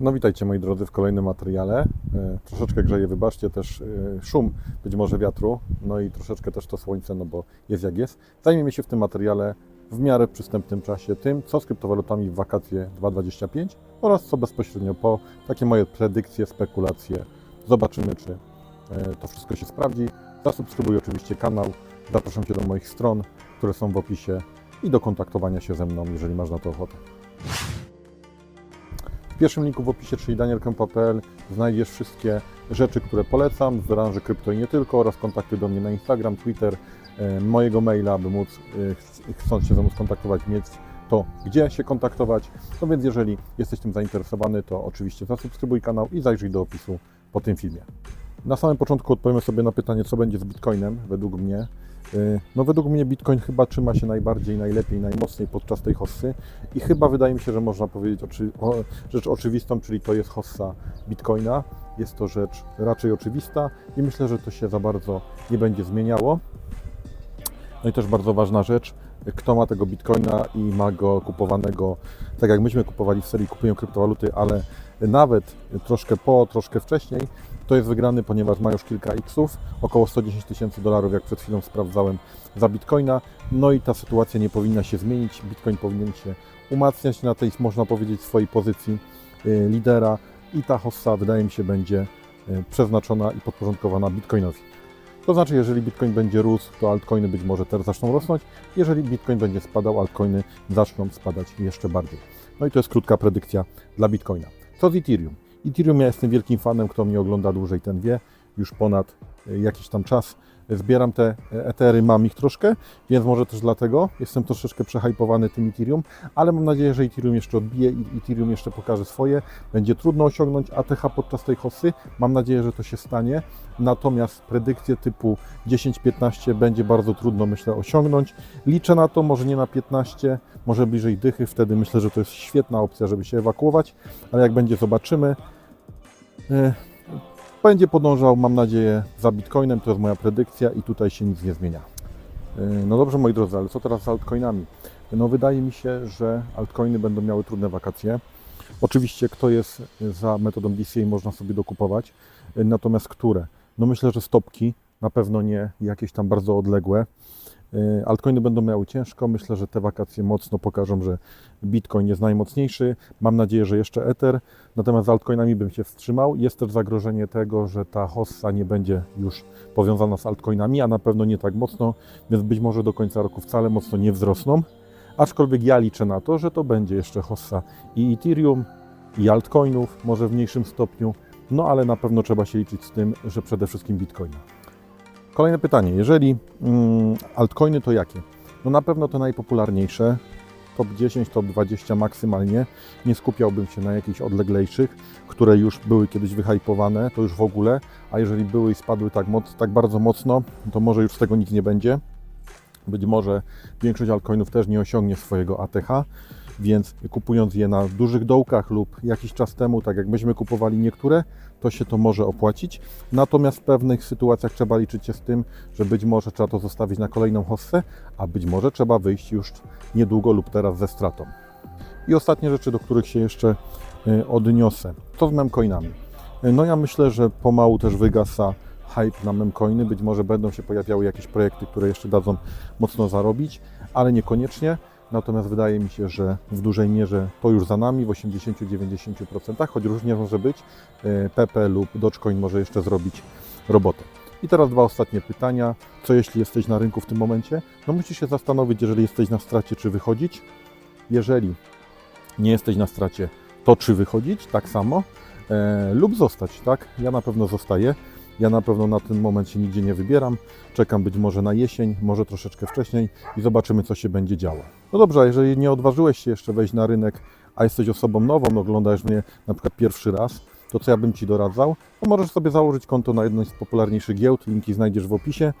No witajcie moi drodzy w kolejnym materiale. E, troszeczkę grzeje, wybaczcie też e, szum być może wiatru, no i troszeczkę też to słońce, no bo jest jak jest. Zajmiemy się w tym materiale w miarę przystępnym czasie tym, co z kryptowalutami w wakacje 2025 oraz co bezpośrednio po, takie moje predykcje, spekulacje. Zobaczymy, czy e, to wszystko się sprawdzi. Zasubskrybuj oczywiście kanał, zapraszam Cię do moich stron, które są w opisie i do kontaktowania się ze mną, jeżeli masz na to ochotę. W pierwszym linku w opisie, czyli danielkempa.pl znajdziesz wszystkie rzeczy, które polecam z branży krypto i nie tylko oraz kontakty do mnie na Instagram, Twitter, e, mojego maila, aby móc, e, ch- chcąc się ze mną skontaktować, mieć to, gdzie się kontaktować. No więc jeżeli jesteś tym zainteresowany, to oczywiście zasubskrybuj kanał i zajrzyj do opisu po tym filmie. Na samym początku odpowiemy sobie na pytanie, co będzie z Bitcoinem według mnie. Yy, No według mnie Bitcoin chyba trzyma się najbardziej, najlepiej, najmocniej podczas tej hossy i chyba wydaje mi się, że można powiedzieć oczy, o, rzecz oczywistą, czyli to jest hossa Bitcoina. Jest to rzecz raczej oczywista i myślę, że to się za bardzo nie będzie zmieniało. No i też bardzo ważna rzecz, kto ma tego Bitcoina i ma go kupowanego, tak jak myśmy kupowali w serii Kupuję kryptowaluty, ale nawet troszkę po, troszkę wcześniej, to jest wygrany, ponieważ ma już kilka X-ów, około 110 tysięcy dolarów, jak przed chwilą sprawdzałem, za Bitcoina. No i ta sytuacja nie powinna się zmienić. Bitcoin powinien się umacniać na tej, można powiedzieć, swojej pozycji y, lidera i ta hossa, wydaje mi się, będzie y, przeznaczona i podporządkowana Bitcoinowi. To znaczy, jeżeli Bitcoin będzie rósł, to altcoiny być może też zaczną rosnąć. Jeżeli Bitcoin będzie spadał, altcoiny zaczną spadać jeszcze bardziej. No i to jest krótka predykcja dla Bitcoina. Co z Ethereum? Ethereum ja jestem wielkim fanem, kto mnie ogląda dłużej, ten wie. Już ponad y, jakiś tam czas zbieram te e, Etery, mam ich troszkę, więc może też dlatego jestem troszeczkę przehypowany tym Ethereum, ale mam nadzieję, że Ethereum jeszcze odbije i Ethereum jeszcze pokaże swoje. Będzie trudno osiągnąć ATH podczas tej hossy. Mam nadzieję, że to się stanie. Natomiast predykcje typu 10-15 będzie bardzo trudno, myślę, osiągnąć. Liczę na to, może nie na 15, może bliżej dychy. Wtedy myślę, że to jest świetna opcja, żeby się ewakuować, ale jak będzie, zobaczymy. Będzie podążał, mam nadzieję, za Bitcoinem. To jest moja predykcja i tutaj się nic nie zmienia. E, No dobrze, moi drodzy, ale co teraz z altcoinami? No wydaje mi się, że altcoiny będą miały trudne wakacje. Oczywiście, kto jest za metodą DCA, można sobie dokupować. E, Natomiast które? No myślę, że stopki, na pewno nie jakieś tam bardzo odległe. E, Altcoiny będą miały ciężko. Myślę, że te wakacje mocno pokażą, że Bitcoin jest najmocniejszy. Mam nadzieję, że jeszcze Ether. Natomiast z altcoinami bym się wstrzymał. Jest też zagrożenie tego, że ta hossa nie będzie już powiązana z altcoinami, a na pewno nie tak mocno, więc być może do końca roku wcale mocno nie wzrosną. Aczkolwiek ja liczę na to, że to będzie jeszcze hossa i Ethereum, i altcoinów, może w mniejszym stopniu. No ale na pewno trzeba się liczyć z tym, że przede wszystkim Bitcoina. Kolejne pytanie. Jeżeli mm, altcoiny to jakie? No na pewno te najpopularniejsze, top 10, top 20 maksymalnie. Nie skupiałbym się na jakichś odleglejszych, które już były kiedyś wyhypowane, to już w ogóle, a jeżeli były i spadły tak, moc, tak bardzo mocno, to może już z tego nic nie będzie. Być może większość altcoinów też nie osiągnie swojego ATH, więc kupując je na dużych dołkach lub jakiś czas temu, tak jak myśmy kupowali niektóre, to się to może opłacić. Natomiast w pewnych sytuacjach trzeba liczyć się z tym, że być może trzeba to zostawić na kolejną hossę, a być może trzeba wyjść już niedługo lub teraz ze stratą. I ostatnie rzeczy, do których się jeszcze y, odniosę. Co z memcoinami? Y, No ja myślę, że pomału też wygasa hype na memcoiny. Być może będą się pojawiały jakieś projekty, które jeszcze dadzą mocno zarobić, ale niekoniecznie. Natomiast wydaje mi się, że w dużej mierze to już za nami, w 80-90%, choć różnie może być. Y, PP lub Dogecoin może jeszcze zrobić robotę. I teraz dwa ostatnie pytania. Co jeśli jesteś na rynku w tym momencie? No musisz się zastanowić, jeżeli jesteś na stracie, czy wychodzić. Jeżeli nie jesteś na stracie, to czy wychodzić tak samo e, lub zostać, tak? Ja na pewno zostaję. Ja na pewno na ten moment się nigdzie nie wybieram. Czekam być może na jesień, może troszeczkę wcześniej i zobaczymy, co się będzie działo. No dobrze, a jeżeli nie odważyłeś się jeszcze wejść na rynek, a jesteś osobą nową, oglądasz mnie na przykład pierwszy raz, to co ja bym Ci doradzał? To możesz sobie założyć konto na jednej z popularniejszych giełd, linki znajdziesz w opisie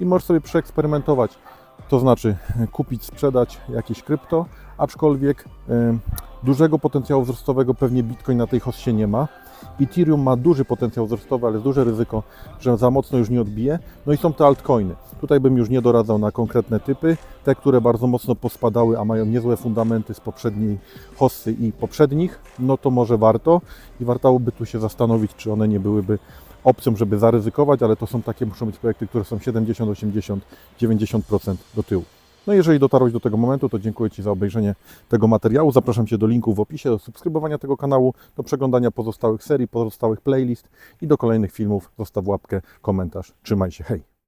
i możesz sobie przeeksperymentować. To znaczy kupić, sprzedać jakieś krypto, aczkolwiek e, dużego potencjału wzrostowego pewnie Bitcoin na tej hossie nie ma. Ethereum ma duży potencjał wzrostowy, ale duże ryzyko, że za mocno już nie odbije. No i są te altcoiny. Tutaj bym już nie doradzał na konkretne typy. Te, które bardzo mocno pospadały, a mają niezłe fundamenty z poprzedniej hossy i poprzednich, no to może warto i warto by tu się zastanowić, czy one nie byłyby opcją, żeby zaryzykować, ale to są takie, muszą być projekty, które są 70, 80, 90% do tyłu. No jeżeli dotarłeś do tego momentu, to dziękuję Ci za obejrzenie tego materiału. Zapraszam Cię do linku w opisie, do subskrybowania tego kanału, do przeglądania pozostałych serii, pozostałych playlist i do kolejnych filmów. Zostaw łapkę, komentarz. Trzymaj się, hej!